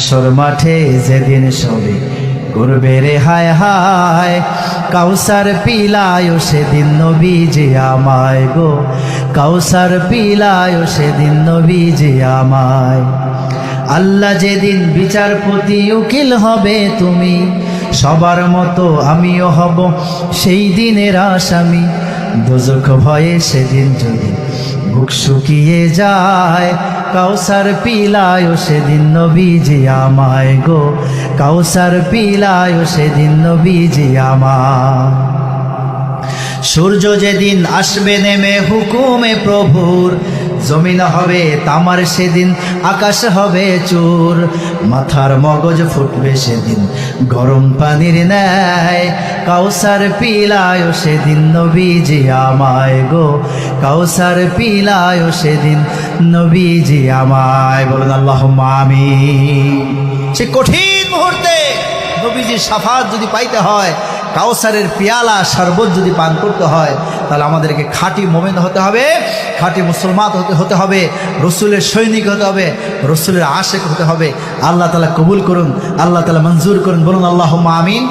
হাসর মাঠে যেদিন সবে করবে রে হায় হায়, কাউসার পিলায় সেদিন নবী আমায় গো। কাউসার পিলায় সেদিন নবী আমায়। আল্লাহ যেদিন বিচারপতি উকিল হবে তুমি, সবার মতো আমিও হব সেই দিনের আসামি। দোজক ভয়ে সেদিন যদি বুক শুকিয়ে যায়। কাউসার পিলায় সেদিন নবীজি আমায় গো। কাউসার পিলায় সেদিন নবীজি আমায়। সূর্য যেদিন আসবে নেমে হুকুমে প্রভুর। জমিন হবে, তামার সেদিন, আকাশ হবে চুর। মাথার মগজ ফুটবে সেদিন, গরম পানির ন্যায়। কাউসার পিলায় সেদিন নবীজি আমায় গো। কাউসার পিলায় সেদিন নবীজি আমায়। বলুন আল্লাহ মামি সে কঠিন মুহূর্তে নবীজির সাফাত যদি পাইতে হয় কাউসারের পেয়ালা শরবত যদি পান করতে হয়, তাহলে আমাদেরকে খাঁটি মোমেন হতে হবে, খাঁটি মুসলমান হতে হতে হবে, রসুলের সৈনিক হতে হবে, রসুলের আশেক হতে হবে। আল্লাহ তালা কবুল করুন, আল্লাহ তালা মঞ্জুর করুন, বলুন আল্লাহ আমিন।